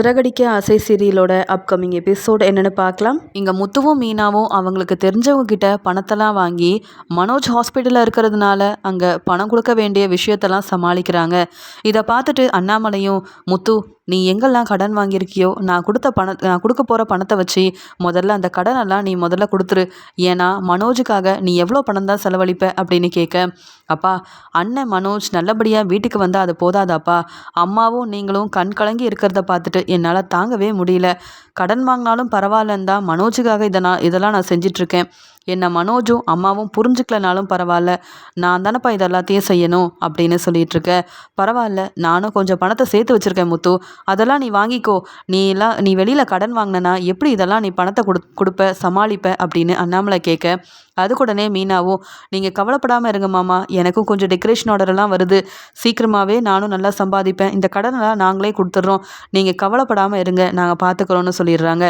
சிறகடிக்க ஆசை சீரியலோட upcoming episode என்னென்னு பார்க்கலாம். இங்கே முத்துவும் மீனாவும் அவங்களுக்கு தெரிஞ்சவங்க கிட்ட பணத்தெல்லாம் வாங்கி மனோஜ் ஹாஸ்பிட்டலில் இருக்கிறதுனால அங்கே பணம் கொடுக்க வேண்டிய விஷயத்தெல்லாம் சமாளிக்கிறாங்க. இதை பார்த்துட்டு அண்ணாமலையும் முத்து நீ எங்கெல்லாம் கடன் வாங்கியிருக்கியோ நான் கொடுத்த பண நான் கொடுக்க போகிற பணத்தை வச்சு முதல்ல அந்த கடனெல்லாம் நீ முதல்ல கொடுத்துரு. ஏன்னா மனோஜுக்காக நீ எவ்வளோ பணம் தான் செலவழிப்ப அப்படின்னு கேட்க அப்பா அண்ணன் மனோஜ் நல்லபடியாக வீட்டுக்கு வந்தால் அது போதாதாப்பா. அம்மாவும் நீங்களும் கண் கலங்கி இருக்கிறத பார்த்துட்டு என்னால் தாங்கவே முடியல. கடன் வாங்கினாலும் பரவாயில்லன்னு தான் மனோஜுக்காக இதை நான் இதெல்லாம் நான் செஞ்சிட்ருக்கேன். என்னை மனோஜும் அம்மாவும் புரிஞ்சுக்கலனாலும் பரவாயில்ல. நான் தானேப்பா இது எல்லாத்தையும் செய்யணும் அப்படின்னு சொல்லிட்டு பரவாயில்ல நானும் கொஞ்சம் பணத்தை சேர்த்து வச்சுருக்கேன் முத்து. அதெல்லாம் நீ வாங்கிக்கோ. நீ எல்லாம் நீ வெளியில் கடன் வாங்கினா எப்படி இதெல்லாம் நீ பணத்தை கொடு கொடுப்ப சமாளிப்ப அப்படின்னு அண்ணாமலை கேட்க. அதுக்குடனே மீனாவும் நீங்கள் கவலைப்படாமல் இருங்க மாமா எனக்கும் கொஞ்சம் டெக்கரேஷன் ஆர்டரெல்லாம் வருது. சீக்கிரமாகவே நானும் நல்லா சம்பாதிப்பேன். இந்த கடனெல்லாம் நாங்களே கொடுத்துட்றோம். நீங்கள் கவலைப்படாமல் இருங்க. நாங்கள் பார்த்துக்குறோன்னு சொல்லிடுறாங்க.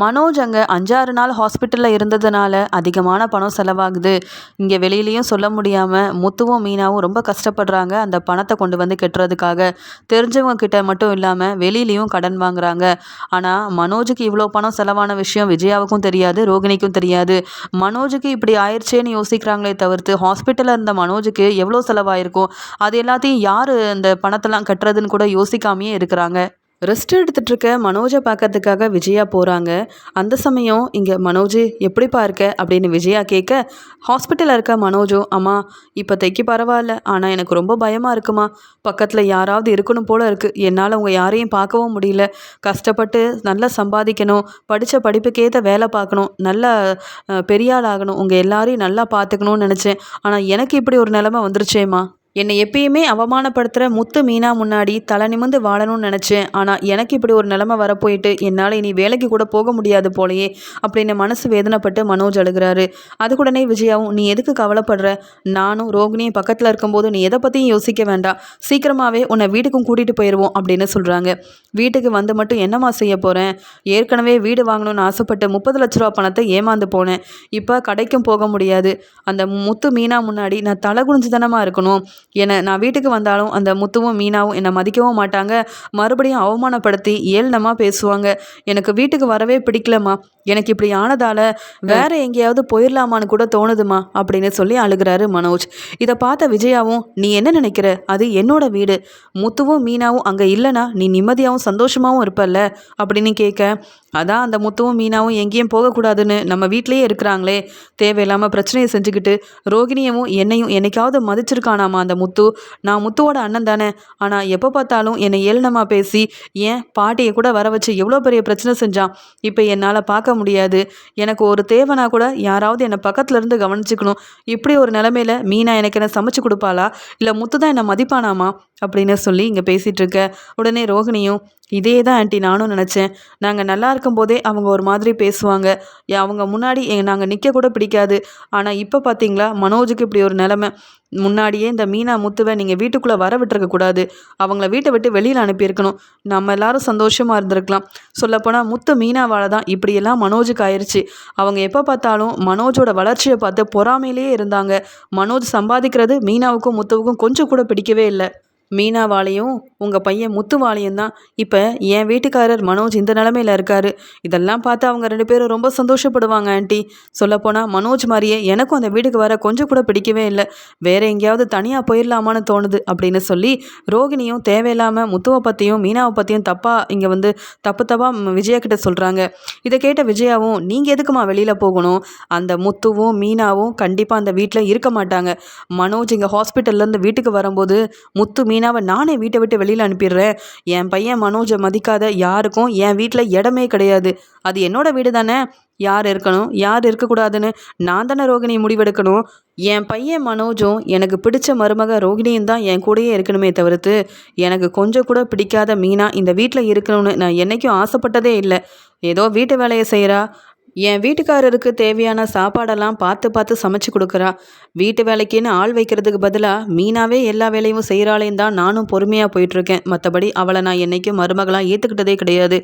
மனோஜ் அங்கே அஞ்சாறு நாள் ஹாஸ்பிட்டலில் இருந்ததுனால அதிகமான பணம் செலவாகுது. இங்கே வெளியிலையும் சொல்ல முடியாமல் முத்துவும் மீனாவும் ரொம்ப கஷ்டப்படுறாங்க. அந்த பணத்தை கொண்டு வந்து கட்டுறதுக்காக. தெரிஞ்சவங்க கிட்ட மட்டும் இல்லாமல் வெளியிலையும் கடன் வாங்குறாங்க. ஆனால் மனோஜுக்கு இவ்வளோ பணம் செலவான விஷயம் விஜயாவுக்கும் தெரியாது ரோகிணிக்கும் தெரியாது. மனோஜுக்கு இப்படி ஆயிடுச்சேன்னு யோசிக்கிறாங்களே தவிர்த்து ஹாஸ்பிட்டலில் இருந்த மனோஜுக்கு எவ்வளோ செலவாயிருக்கும்? அது எல்லாத்தையும் யார் அந்த பணத்தெல்லாம் கட்டுறதுன்னு கூட யோசிக்காமையே இருக்கிறாங்க. ரெஸ்ட் எடுத்துகிட்டு இருக்க மனோஜை பார்க்கறதுக்காக விஜயா போகிறாங்க அந்த சமயம் இங்கே மனோஜ் எப்படிப்பா இருக்க அப்படின்னு விஜயா கேட்க ஹாஸ்பிட்டலில் இருக்க மனோஜும் அம்மா இப்போதைக்கு பரவாயில்ல. ஆனால் எனக்கு ரொம்ப பயமாக இருக்குமா. பக்கத்தில் யாராவது இருக்கணும் போல் இருக்குது என்னால் உங்கள் யாரையும் பார்க்கவும் முடியல. கஷ்டப்பட்டு நல்லா சம்பாதிக்கணும். படித்த படிப்புக்கேற்ற வேலை பார்க்கணும். நல்லா பெரியாள் ஆகணும். உங்கள் எல்லாரையும் நல்லா பார்த்துக்கணும்னு நினச்சேன். ஆனால் எனக்கு இப்படி ஒரு நிலமை வந்துருச்சேம்மா. என்னை எப்பயுமே அவமானப்படுத்துகிற முத்து மீனா முன்னாடி தலை நிமிந்து வாழணும்னு நினச்சேன். ஆனால் எனக்கு இப்படி ஒரு நிலமை வரப்போயிட்டு என்னால் இனி வேலைக்கு கூட போக முடியாது போலயே அப்படின்னு மனசு வேதனைப்பட்டு மனோஜ் அழுகிறாரு. அதுக்குடனே விஜயாவும் நீ எதுக்கு கவலைப்படுற? நானும் ரோகிணியும் பக்கத்தில் இருக்கும்போது நீ எதை பற்றியும் யோசிக்க வேண்டாம். சீக்கிரமாகவே உன்னை வீட்டுக்கும் கூட்டிகிட்டு போயிடுவோம் அப்படின்னு சொல்கிறாங்க வீட்டுக்கு வந்து மட்டும் என்னம்மா செய்ய போகிறேன் ஏற்கனவே வீடு வாங்கணும்னு ஆசைப்பட்டு முப்பது லட்ச ரூபா பணத்தை ஏமாந்து போனேன். இப்போ கடைக்கும் போக முடியாது. அந்த முத்து மீனா முன்னாடி நான் தலை குனிஞ்சு தானமா இருக்கணும்? என்னை நான் வீட்டுக்கு வந்தாலும் அந்த முத்துவும் மீனாவும் என்னை மதிக்கவும் மாட்டாங்க. மறுபடியும் அவமானப்படுத்தி ஏளனமாக பேசுவாங்க. எனக்கு வீட்டுக்கு வரவே பிடிக்கலம்மா. எனக்கு இப்படி ஆனதால் வேற எங்கேயாவது போயிடலாமான்னு கூட தோணுதுமா அப்படின்னு சொல்லி அழுகிறாரு மனோஜ். இதை பார்த்த விஜயாவும் நீ என்ன நினைக்கிற? அது என்னோட வீடு. முத்துவும் மீனாவும் அங்கே இல்லைனா நீ நிம்மதியாகவும் சந்தோஷமாகவும் இருப்பல்ல? அப்படின்னு கேட்க அதான் அந்த முத்துவும் மீனாவும் எங்கேயும் போகக்கூடாதுன்னு நம்ம வீட்டிலேயே இருக்கிறாங்களே. தேவையில்லாமல் பிரச்சனையை செஞ்சுக்கிட்டு ரோகிணியவும் என்னையும் என்னைக்காவது மதிச்சிருக்கானாமா அந்த முத்து? நான் முத்துவோட அண்ணன் தானே. ஆனால் எப்போ பார்த்தாலும் என்னை ஏளனமாக பேசி ஏன் பாட்டியை கூட வர வச்சு எவ்வளோ பெரிய பிரச்சனை செஞ்சான்? இப்போ என்னால் பார்க்க முடியாது. எனக்கு ஒரு தேவைனா கூட யாராவது என்னை பக்கத்துலேருந்து கவனிச்சுக்கணும். இப்படி ஒரு நிலமையில மீனா எனக்கு என்ன சமைச்சு கொடுப்பாளா? இல்லை முத்து தான் என்னை மதிப்பானாமா? அப்படின்னு சொல்லி இங்கே பேசிகிட்டு இருக்க உடனே ரோகிணியும் இதே தான் ஆண்டி நானும் நினச்சேன். நாங்கள் நல்லா இருக்கும் போதே அவங்க ஒரு மாதிரி பேசுவாங்க. அவங்க முன்னாடி நாங்கள் நிற்க கூட பிடிக்காது. ஆனால் இப்போ பார்த்தீங்களா மனோஜுக்கு இப்படி ஒரு நிலமை. முன்னாடியே இந்த மீனா முத்துவை நீங்கள் வீட்டுக்குள்ளே வர விட்டுருக்க கூடாது. அவங்கள வீட்டை விட்டு வெளியில் அனுப்பியிருக்கணும். நம்ம எல்லாரும் சந்தோஷமாக இருந்திருக்கலாம். சொல்லப்போனால் முத்து மீனாவால் தான் இப்படியெல்லாம் மனோஜுக்கு ஆயிடுச்சு அவங்க எப்போ பார்த்தாலும் மனோஜோட வளர்ச்சியை பார்த்து பொறாமையிலேயே இருந்தாங்க. மனோஜ் சம்பாதிக்கிறது மீனாவுக்கும் முத்துவுக்கும் கொஞ்சம் கூட பிடிக்கவே இல்லை. மீனாவாலையும் உங்கள் பையன் முத்துவாலையும் தான். இப்போ என் வீட்டுக்காரர் மனோஜ் இந்த நிலமையில இருக்காரு. இதெல்லாம் பார்த்து அவங்க ரெண்டு பேரும் ரொம்ப சந்தோஷப்படுவாங்க ஆண்டி. சொல்லப்போனால் மனோஜ் மாதிரியே எனக்கும் அந்த வீட்டுக்கு வர கொஞ்சம் கூட பிடிக்கவே இல்லை. வேற எங்கேயாவது தனியாக போயிடலாமான்னு தோணுது அப்படின்னு சொல்லி ரோகிணியும் தேவையில்லாமல் முத்துவை பற்றியும் மீனாவை பற்றியும் தப்பாக இங்கே வந்து தப்பு தப்பாக விஜயா கிட்ட சொல்கிறாங்க இதை கேட்ட விஜயாவும் நீங்கள் எதுக்குமா வெளியில் போகணும்? அந்த முத்துவும் மீனாவும் கண்டிப்பாக அந்த வீட்டில் இருக்க மாட்டாங்க. மனோஜ் இங்கே ஹாஸ்பிட்டல்லேருந்து வீட்டுக்கு வரும்போது முத்து மீனாவை நானே வீட்டை விட்டு வெளியில் அனுப்பிடுறேன். என் பையன் மனோஜை மதிக்காத யாருக்கும் என் வீட்டில் இடமே கிடையாது. அது என்னோட வீடு தானே யார் இருக்கணும்? யார் இருக்கக்கூடாதுன்னு நான் தானே ரோகிணி முடிவெடுக்கணும். என் பையன் மனோஜும் எனக்கு பிடிச்ச மருமக ரோகிணியும் தான் என் கூடயே இருக்கணுமே தவிர்த்து எனக்கு கொஞ்சம் கூட பிடிக்காத மீனா இந்த வீட்டில் இருக்கணும்னு நான் என்றைக்கும் ஆசைப்பட்டதே இல்லை. ஏதோ வீட்டு வேலையை செய்கிறா என் வீட்டுக்காரருக்கு தேவையான சாப்பாடெல்லாம் பார்த்து பார்த்து சமைச்சு கொடுக்குறா. வீட்டு வேலைக்குன்னு ஆள் வைக்கிறதுக்கு பதிலாக மீனாவே எல்லா வேலையும் செய்கிறாளேன்னு தான் நானும் பொறுமையாக போயிட்டுருக்கேன். மற்றபடி அவளை நான் என்றைக்கும் மருமகளாக ஏற்றுக்கிட்டதே கிடையாது.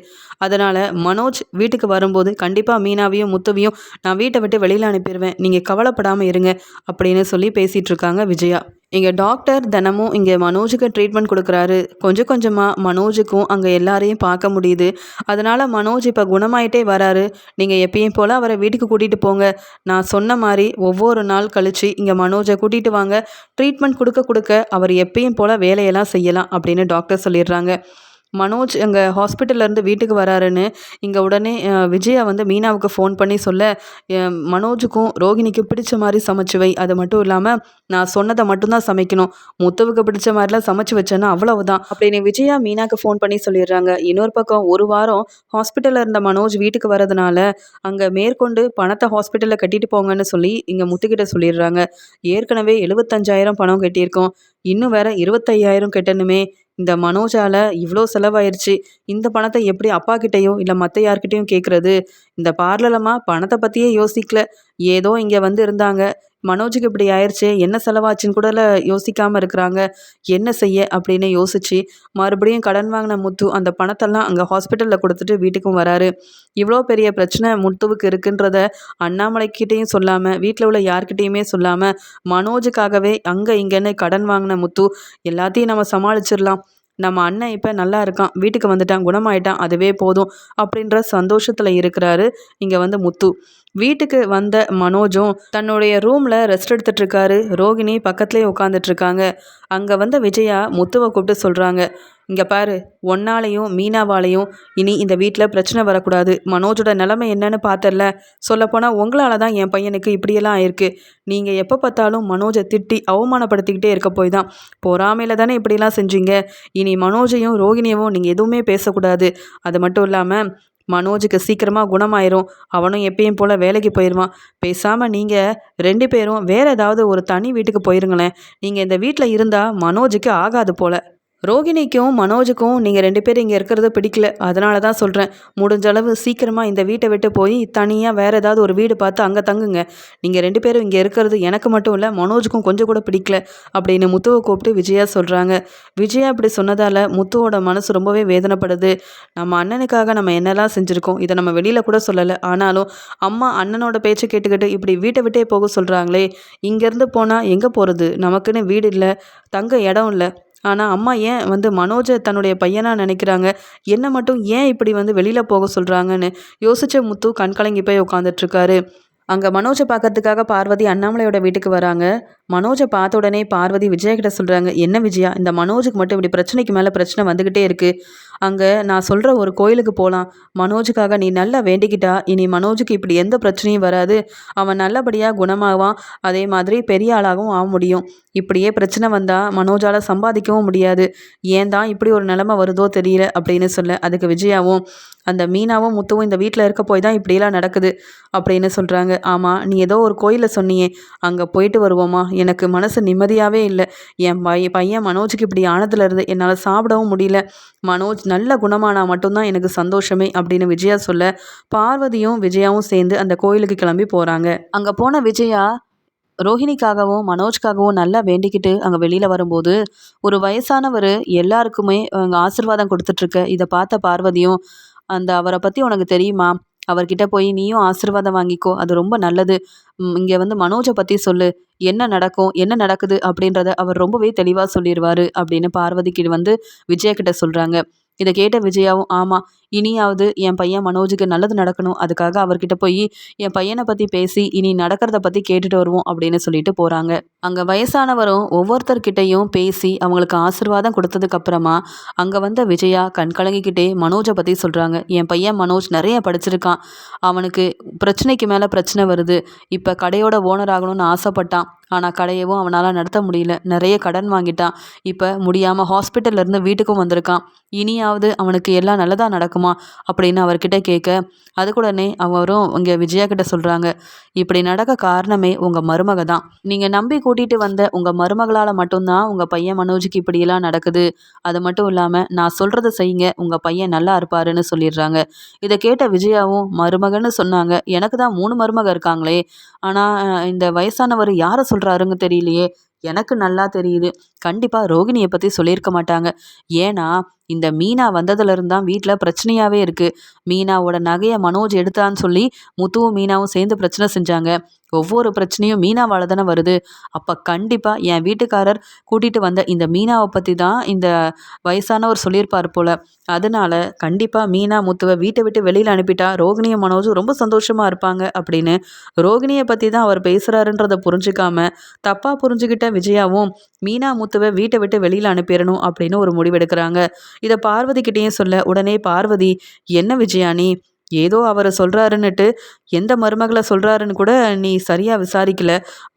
அதனால் மனோஜ் வீட்டுக்கு வரும்போது கண்டிப்பாக மீனாவையும் முத்துவையும் நான் வீட்டை விட்டு வெளியில் அனுப்பிடுவேன். நீங்கள் கவலைப்படாமல் இருங்க அப்படின்னு சொல்லி பேசிகிட்டு இருக்காங்க விஜயா. இங்கே டாக்டர் தினமும் இங்கே மனோஜுக்கு ட்ரீட்மெண்ட் கொடுக்குறாரு. கொஞ்சம் கொஞ்சமாக மனோஜுக்கும் அங்கே எல்லாரையும் பார்க்க முடியுது. அதனால் மனோஜ் இப்போ குணமாயிட்டே வராரு. நீங்கள் எப்பயும் போல் அவரை வீட்டுக்கு கூட்டிகிட்டு போங்க. நான் சொன்ன மாதிரி ஒவ்வொரு நாள் கழித்து இங்கே மனோஜை கூட்டிகிட்டு வாங்க. ட்ரீட்மெண்ட் கொடுக்க கொடுக்க அவர் எப்பயும் போல் வேலையெல்லாம் செய்யலாம் அப்படின்னு டாக்டர் சொல்லிடுறாங்க. மனோஜ் அங்கே ஹாஸ்பிட்டல்லேருந்து வீட்டுக்கு வராருன்னு இங்கே உடனே விஜயா வந்து மீனாவுக்கு ஃபோன் பண்ணி சொல்ல மனோஜுக்கும் ரோகிணிக்கும் பிடிச்ச மாதிரி சமைச்சு வை. அது மட்டும் இல்லாமல் நான் சொன்னதை மட்டும்தான் சமைக்கணும். முத்துவுக்கு பிடிச்ச மாதிரிலாம் சமைச்சு வச்சேன்னா அவ்வளவுதான். அப்படின்னு விஜயா மீனாவுக்கு ஃபோன் பண்ணி சொல்லிடுறாங்க. இன்னொரு பக்கம் ஒரு வாரம் ஹாஸ்பிட்டலில் இருந்த மனோஜ் வீட்டுக்கு வரதுனால அங்கே மேற்கொண்டு பணத்தை ஹாஸ்பிட்டலில் கட்டிட்டு போங்கன்னு சொல்லி இங்கே முத்துக்கிட்ட சொல்லிடுறாங்க. ஏற்கனவே எழுபத்தஞ்சாயிரம் பணம் கட்டியிருக்கோம். இன்னும் வேற இருபத்தையாயிரம் கட்டணுமே. இந்த மனோஜால் இவ்வளோ செலவாயிருச்சு. இந்த பணத்தை எப்படி அப்பா கிட்டேயும் இல்லை மற்ற யார்கிட்டேயும் கேட்குறது இந்த பார்லலம்மா பணத்தை பற்றியே யோசிக்கல. ஏதோ இங்கே வந்து இருந்தாங்க. மனோஜுக்கு இப்படி ஆயிடுச்சு என்ன செலவாச்சுன்னு கூட யோசிக்காமல் இருக்கிறாங்க. என்ன செய்ய அப்படின்னு யோசிச்சு மறுபடியும் கடன் வாங்கின முத்து அந்த பணத்தெல்லாம் அங்கே ஹாஸ்பிட்டலில் கொடுத்துட்டு வீட்டுக்கும் வராரு. இவ்வளோ பெரிய பிரச்சனை முத்துவுக்கு இருக்குன்றத அண்ணாமலைக்கிட்டேயும் சொல்லாமல் வீட்டில் உள்ள யார்கிட்டேயுமே சொல்லாமல் மனோஜுக்காகவே அங்கே இங்கேன்னு கடன் வாங்கின முத்து எல்லாத்தையும் நம்ம சமாளிச்சிடலாம். நம்ம அண்ணன் இப்போ நல்லா இருக்கான் வீட்டுக்கு வந்துட்டான் குணமாயிட்டான் அதுவே போதும் அப்படின்ற சந்தோஷத்தில் இருக்கிறாரு இங்கே வந்து முத்து. வீட்டுக்கு வந்த மனோஜும் தன்னுடைய ரூமில் ரெஸ்ட் எடுத்துட்டு இருக்காரு ரோகிணி பக்கத்துலேயே உட்காந்துட்ருக்காங்க அங்கே வந்த விஜயா முத்துவை கூப்பிட்டு சொல்கிறாங்க இங்கே பாரு ஒன்னாலையும் மீனாவாலையும் இனி இந்த வீட்டில் பிரச்சனை வரக்கூடாது. மனோஜோட நிலைமை என்னன்னு பார்த்தல சொல்லப்போனால் உங்களால் தான் என் பையனுக்கு இப்படியெல்லாம் ஆயிருக்கு. நீங்கள் எப்போ பார்த்தாலும் மனோஜை திட்டி அவமானப்படுத்திக்கிட்டே இருக்க போய் தான். பொறாமையில் தானே இப்படிலாம் செஞ்சீங்க. இனி மனோஜையும் ரோகிணியவும் நீங்கள் எதுவுமே பேசக்கூடாது. அது மட்டும் இல்லாமல் மனோஜுக்கு சீக்கிரமாக குணமாயிரும். அவனும் எப்பயும் போல் வேலைக்கு போயிடுவான் பேசாமல் நீங்கள் ரெண்டு பேரும் வேறு ஏதாவது ஒரு தனி வீட்டுக்கு போயிருங்களேன். நீங்கள் இந்த வீட்டில் இருந்தால் மனோஜுக்கு ஆகாது போல். ரோகிணிக்கும் மனோஜுக்கும் நீங்கள் ரெண்டு பேரும் இங்கே இருக்கிறது பிடிக்கல. அதனால தான் சொல்கிறேன் முடிஞ்ச அளவு சீக்கிரமாக இந்த வீட்டை விட்டு போய் தனியாக வேறு ஏதாவது ஒரு வீடு பார்த்து அங்கே தங்குங்க. நீங்கள் ரெண்டு பேரும் இங்கே இருக்கிறது எனக்கு மட்டும் இல்லை மனோஜுக்கும் கொஞ்சம் கூட பிடிக்கல அப்படின்னு முத்துவை கூப்பிட்டு விஜயா சொல்கிறாங்க விஜயா இப்படி சொன்னதால் முத்துவோட மனசு ரொம்பவே வேதனைப்படுது. நம்ம அண்ணனுக்காக நம்ம என்னெல்லாம் செஞ்சுருக்கோம் இதை நம்ம வெளியில் கூட சொல்லலை. ஆனாலும் அம்மா அண்ணனோட பேச்சை கேட்டுக்கிட்டு இப்படி வீட்டை விட்டே போக சொல்கிறாங்களே இங்கேருந்து போனால் எங்கே போகிறது நமக்குன்னு வீடு இல்லை தங்க இடம் இல்லை. ஆனால் அம்மா ஏன் வந்து மனோஜை தன்னுடைய பையனாக நினைக்கிறாங்க? என்னை மட்டும் ஏன் இப்படி வந்து வெளியில் போக சொல்கிறாங்கன்னு யோசித்த முத்து கண்கலங்கி போய் உட்காந்துட்ருக்காரு அங்கே மனோஜை பார்க்கறதுக்காக பார்வதி அண்ணாமலையோட வீட்டுக்கு வராங்க. மனோஜை பார்த்த உடனே பார்வதி விஜயகிட்ட சொல்கிறாங்க என்ன விஜயா இந்த மனோஜுக்கு மட்டும் இப்படி பிரச்சனைக்கு மேலே பிரச்சனை வந்துக்கிட்டே இருக்குது அங்கே நான் சொல்கிற ஒரு கோயிலுக்கு போகலாம் மனோஜுக்காக நீ நல்லா வேண்டிக்கிட்டா இனி மனோஜுக்கு இப்படி எந்த பிரச்சனையும் வராது. அவன் நல்லபடியாக குணமாவான். அதே மாதிரி பெரிய ஆளாகவும் ஆக முடியும். இப்படியே பிரச்சனை வந்தால் மனோஜால் சம்பாதிக்கவும் முடியாது. ஏன் தான் இப்படி ஒரு நிலமை வருதோ தெரியல அப்படின்னு சொல்ல அதுக்கு விஜயாவும் அந்த மீனாவும் முத்துவும் இந்த வீட்டில் இருக்க போய் தான் இப்படியெல்லாம் நடக்குது அப்படின்னு சொல்கிறாங்க ஆமாம் நீ ஏதோ ஒரு கோயிலில் சொன்னியே அங்கே போயிட்டு வருவோமா? எனக்கு மனசு நிம்மதியாகவே இல்லை. என் பை பையன் மனோஜுக்கு இப்படி ஆனதுலேருந்து என்னால் சாப்பிடவும் முடியல. மனோஜ் நல்ல குணமானா மட்டும்தான் எனக்கு சந்தோஷமே அப்படின்னு விஜயா சொல்ல பார்வதியும் விஜயாவும் சேர்ந்து அந்த கோயிலுக்கு கிளம்பி போகிறாங்க அங்கே போன விஜயா ரோஹிணிக்காகவும் மனோஜ்காகவும் நல்லா வேண்டிக்கிட்டு அங்கே வெளியில் வரும்போது ஒரு வயசானவர் எல்லாருக்குமே அங்கே ஆசிர்வாதம் கொடுத்துட்ருக்க இதை பார்த்த பார்வதியும் அந்த அவரை பற்றி உனக்கு தெரியுமா? அவர்கிட்ட போய் நீயும் ஆசிர்வாதம் வாங்கிக்கோ அது ரொம்ப நல்லது. இங்கே வந்து மனோஜை பற்றி சொல்லு. என்ன நடக்கும் என்ன நடக்குது அப்படின்றத அவர் ரொம்பவே தெளிவாக சொல்லிடுவார் அப்படின்னு பார்வதிக்கு வந்து விஜயக்கிட்ட சொல்கிறாங்க இதை கேட்ட விஜயாவும் ஆமாம் இனியாவது என் பையன் மனோஜுக்கு நல்லது நடக்கணும். அதுக்காக அவர்கிட்ட போய் என் பையனை பற்றி பேசி இனி நடக்கிறத பற்றி கேட்டுட்டு வருவோம் அப்படின்னு சொல்லிட்டு போகிறாங்க அங்கே வயசானவரும் ஒவ்வொருத்தர்கிட்டையும் பேசி அவங்களுக்கு ஆசிர்வாதம் கொடுத்ததுக்கப்புறமா அங்கே வந்த விஜயா கண்கலங்கிக்கிட்டே மனோஜை பற்றி சொல்கிறாங்க என் பையன் மனோஜ் நிறைய படிச்சிருக்கான். அவனுக்கு பிரச்சனைக்கு மேலே பிரச்சனை வருது. இப்போ கடையோட ஓனர் ஆகணும்னு ஆசைப்பட்டான். ஆனால் கடையவும் அவனால் நடத்த முடியல. நிறைய கடன் வாங்கிட்டான். இப்போ முடியாமல் ஹாஸ்பிட்டல்லேருந்து வீட்டுக்கும் வந்திருக்கான். இனியாவது அவனுக்கு எல்லாம் நல்லதாக நடக்கும்? இருக்குமா அப்படின்னு அவர்கிட்ட கேட்க அதுக்குடனே அவரும் இங்கே விஜயா கிட்ட சொல்கிறாங்க இப்படி நடக்க காரணமே உங்கள் மருமக தான். நீங்கள் நம்பி கூட்டிகிட்டு வந்த உங்கள் மருமகளால் மட்டும்தான் உங்கள் பையன் மனோஜுக்கு இப்படியெல்லாம் நடக்குது. அது மட்டும் இல்லாமல் நான் சொல்கிறத செய்யுங்க உங்கள் பையன் நல்லா இருப்பாருன்னு சொல்லிடுறாங்க. இதை கேட்ட விஜயாவும் மருமகன்னு சொன்னாங்க எனக்கு தான் மூணு மருமக இருக்காங்களே ஆனால் இந்த வயசானவர் யாரை சொல்கிறாருங்க தெரியலையே எனக்கு நல்லா தெரியுது. கண்டிப்பாக ரோகிணியை பற்றி சொல்லியிருக்க மாட்டாங்க. ஏன்னா இந்த மீனா வந்ததுலேருந்து தான் வீட்டில் பிரச்சனையாகவே இருக்குது மீனாவோட நகையை மனோஜ் எடுத்தான்னு சொல்லி முத்துவும் மீனாவும் சேர்ந்து பிரச்சனை செஞ்சாங்க. ஒவ்வொரு பிரச்சனையும் மீனாவால் தானே வருது. அப்போ கண்டிப்பாக என் வீட்டுக்காரர் கூட்டிகிட்டு வந்த இந்த மீனாவை பற்றி தான் இந்த வயசானவர் சொல்லியிருப்பார் போல். அதனால கண்டிப்பாக மீனா முத்துவை வீட்டை விட்டு வெளியில் அனுப்பிட்டா ரோகிணியும் மனோஜும் ரொம்ப சந்தோஷமாக இருப்பாங்க அப்படின்னு ரோகிணியை பற்றி தான் அவர் பேசுகிறாருன்றதை புரிஞ்சுக்காம தப்பாக புரிஞ்சுக்கிட்ட விஜயாவும் மீனா முத்துவை வீட்டை விட்டு வெளியில் அனுப்பிடணும் அப்படின்னு ஒரு முடிவெடுக்கிறாங்க. இதை பார்வதி கிட்டேயும் சொல்ல உடனே பார்வதி என்ன விஜயானி நீ? ஏதோ அவர் சொல்கிறாருன்னுட்டு எந்த மருமகளை சொல்கிறாருன்னு கூட நீ சரியாக விசாரிக்கல.